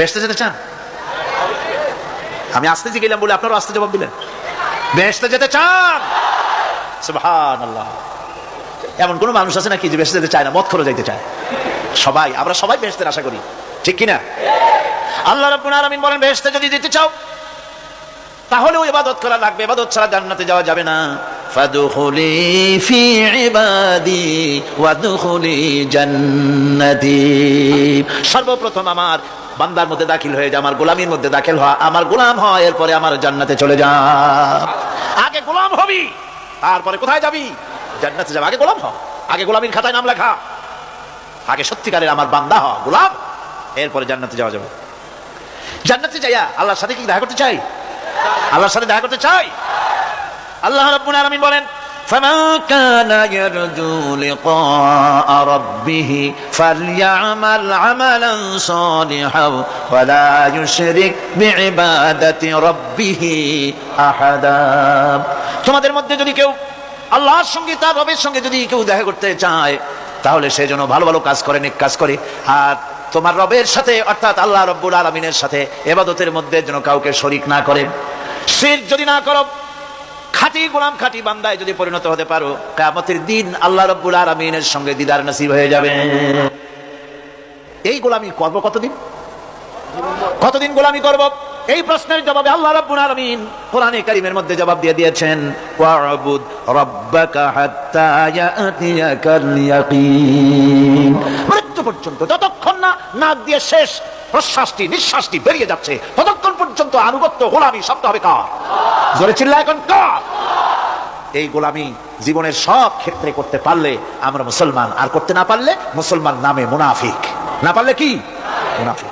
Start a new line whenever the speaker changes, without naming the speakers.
বেহেশতে যেতে চান? আমি আসতে গেলাম বলে আপনারও আসতে জবাব দিলেন। বেহেশতে যেতে চান? সুবহানাল্লাহ। এমন কোন মানুষ আছে নাকি যে বেহেশতে যেতে চায় না, মদ খরচ যাইতে চায়? সবাই, আমরা সবাই বেহেশতের আশা করি। ঠিক কিনা? আল্লাহ রাব্বুল আলামিন বলেন, বেহেশতে যদি যেতে চাও, তাহলেও ইবাদত করা লাগবে। ইবাদত ছাড়া জান্নাতে যাওয়া যাবে না। ফাদখুলি ফি ইবাদি ওয়াদখুলি জান্নাতি। সর্বপ্রথম আমার বান্দার মধ্যে দাখিল হয়ে যা, আমার গোলামির মধ্যে দাখিল হওয়া। আমার গোলাম হয় এরপরে আমার জান্নাতে চলে যা। আগে গোলাম হবি, তারপরে কোথায় যাবি? জান্নাতে যাবে। আগে গোলাম হ, আগে গোলামির খাতায় নাম লেখা। আগে সত্যিকারের আমার বান্দা হ, গোলাম। এরপরে জান্নাতে যাওয়া যাবে। জান্নাতে যাইয়া আল্লাহর সাথে কি দেখা করতে চাই? আল্লাহর সাথে দেখা করতে চাই? আল্লাহ রাব্বুল আলামিন বলেন فمن كان يرجو لقاء ربه فليعمل عملا صالحا ولا يشرك بعبادة ربه أحدا তোমাদের মধ্যে যদি কেউ আল্লাহর সঙ্গে তার রবের সঙ্গে যদি কেউ দেখা করতে চায় তাহলে সে যেন ভালো ভালো কাজ করে নেক কাজ করে আর তোমার রবের সাথে অর্থাৎ আল্লাহ রব্বুল আলমিনের সাথে এবাদতের মধ্যে যেন কাউকে শরিক না করে শির যদি না করো খাঁটি গোলাম, খাঁটি বান্দায় যদি পরিণত হতে পারো কামতের দিন আল্লাহ রব্বুল আলমিনের সঙ্গে দিদার নসিব হয়ে যাবে। এই গোলামি করব কতদিন? কতদিন গোলামি করব? এই প্রশ্নের জবাবে আল্লাহ রাব্বুল আলামিন কোরআনে কারীমের মধ্যে জবাব দিয়ে দিয়েছেন, ওয়া'বুদ রাব্বাকা হাত্তা ইয়াতিয়াকাল ইয়াকিন মৃত্যু পর্যন্ত যতক্ষণ না নাক দিয়ে শেষ প্রশ্বাসটি, নিঃশ্বাসটি বেরিয়ে যাচ্ছে, ততক্ষণ পর্যন্ত আনুগত্য গোলামি শব্দ হবে কার? জোরে চিল্লা এখন কার? এই গোলামি জীবনের সব ক্ষেত্রে করতে পারলে আমরা মুসলমান। আর করতে না পারলে মুসলমান নামে মুনাফিক। না পারলে কি? মুনাফিক।